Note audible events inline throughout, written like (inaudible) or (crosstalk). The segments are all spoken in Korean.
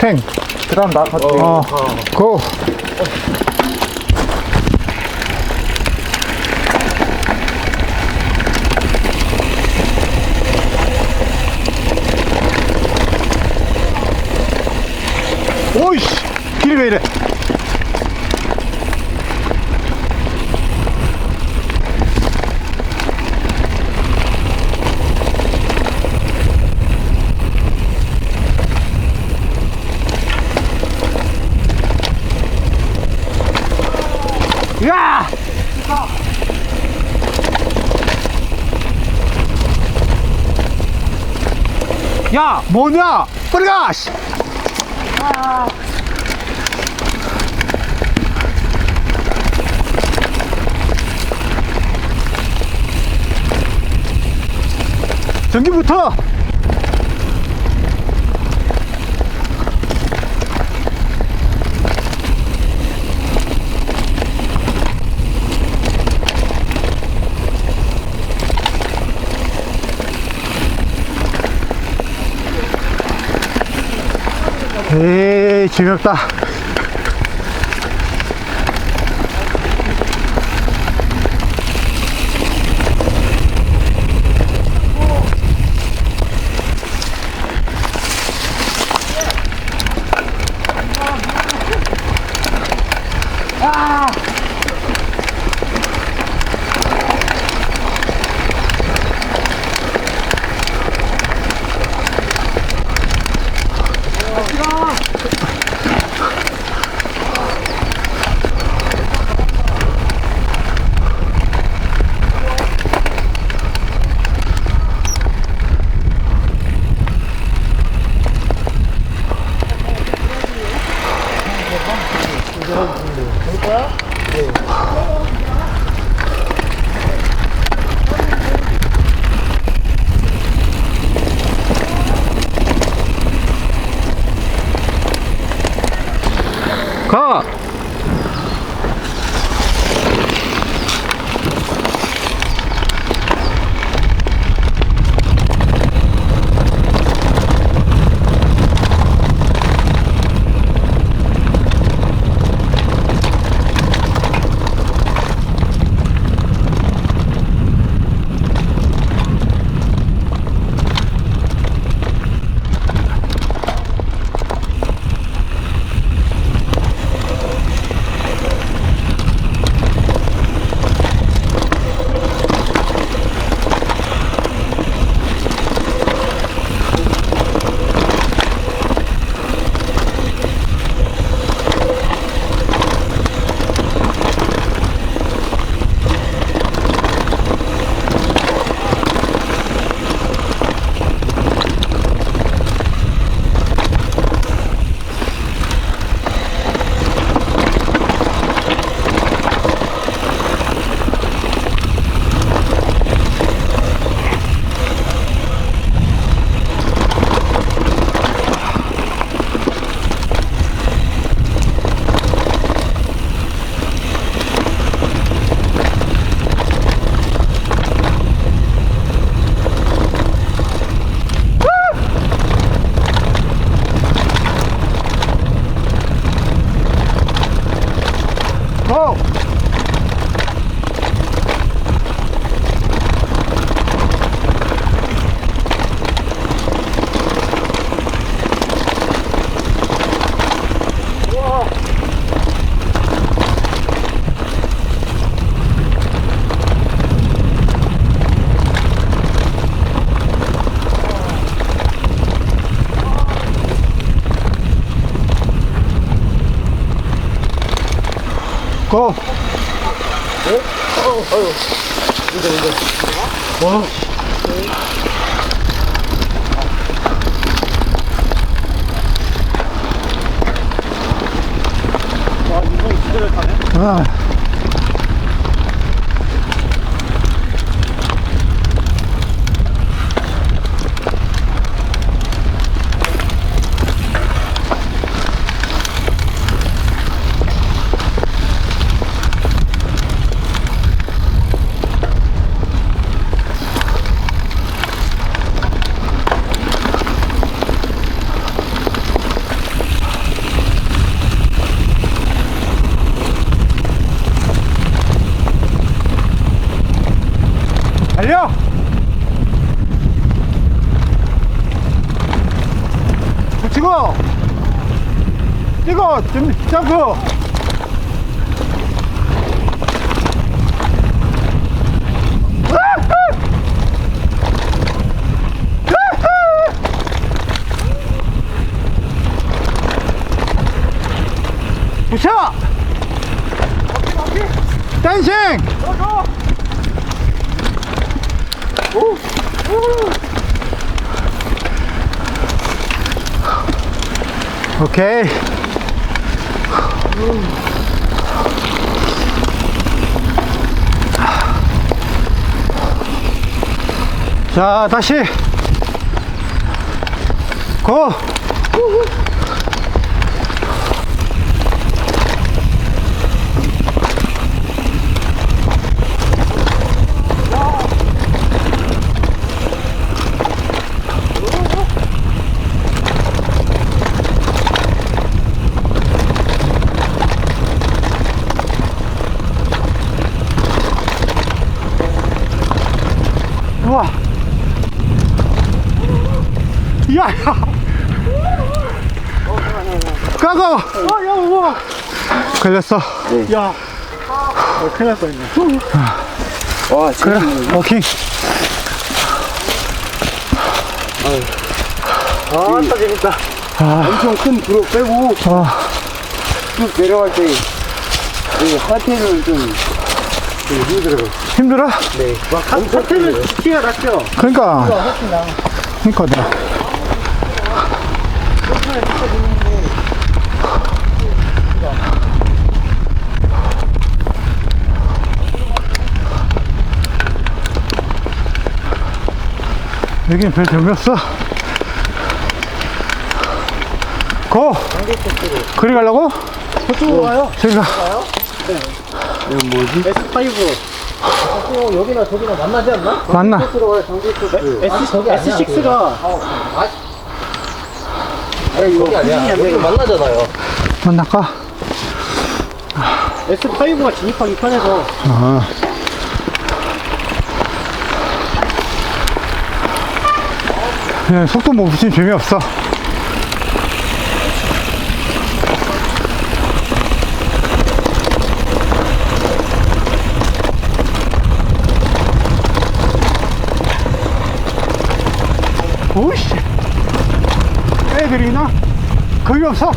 탱. 그다음 나 같이. 어. 고. 오이씨, 길이 왜 이래? 야! 야, 뭐냐? 빨리 가! 씨. 전기부터! 에이, 고! 아. 달려! 뛰고! 점- 점프! 붙여! 댄싱! 오케이. 자, 다시. 고! 까고. 어, 야, 우와. 걸렸어. 야. 어, 큰일 날 뻔했네. 와, 그래, 오케이. 아, 딱 재밌다. 아, 엄청 큰 브로 빼고 아, 쭉 내려갈 때, 이 하태를 좀, 좀 힘들어요. 힘들어? 네. 막 하태는 키가 낮죠? 그러니까. 그러니까 내가. 여기는 별 재미 없어. 고! 그리 가려고? 저쪽으로 가요? 저기 가. 이건 뭐지? S5 어, 여기나 저기나 만나지 않나? 만나. 저쪽으로 가요, 정규 코스. S, S6가 아니, 이거 아니야 여기 만나잖아요 만날까? S5가 진입하기 편해서 아. 그냥 속도 못 붙이면 재미없어. 오이씨. 애들이 나 거의 없어.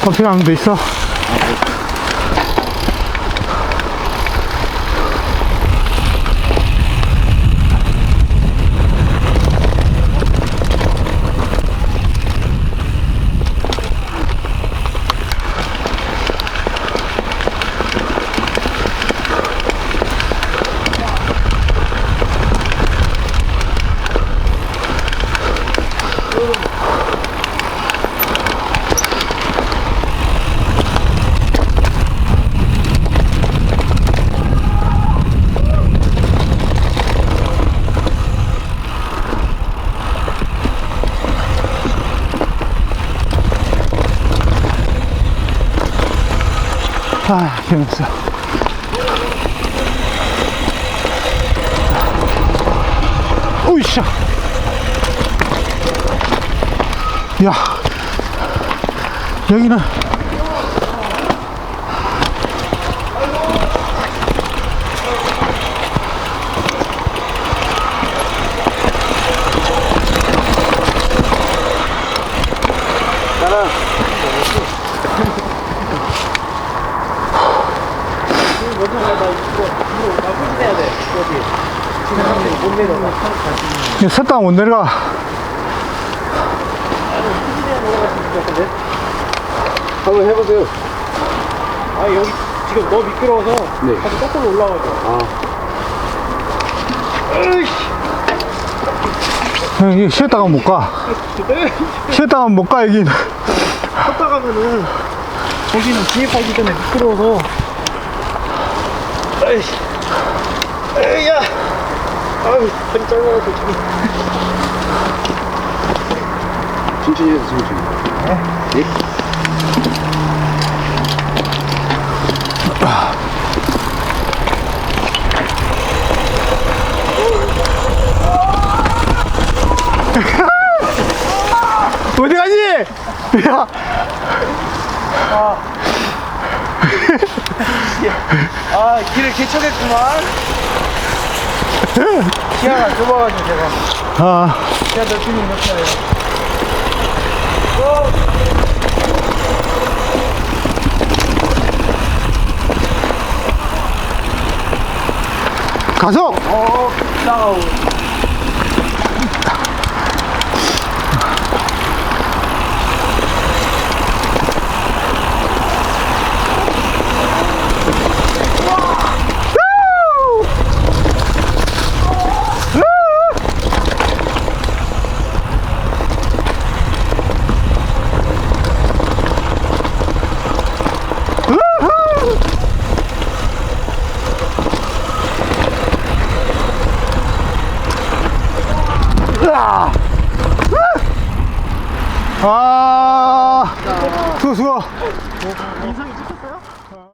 커피 데 있어? 아, 재밌어. 오이씨. 야. 여기는. 이거 섰다 못 내려가. 한번 해보세요. 아 여기 지금 너무 미끄러워서 네. 다시 거꾸로 올라가죠 아, 형, 이거 쉬었다가 못 가. (laughs) 쉬었다가 못 가, 여긴. 걷다 가면은 거기는 진입하기 전에 미끄러워서 아이씨 에이야 아유 다리 짧아가지고 지금 천천히 해서 천천히. 어디 가니? 야, 아 길을 개척했구만 시야가 좁아가지고 제가. 아, 시야 넓히는 못해요. 가속! 어 나가고 아, 수고, 수고.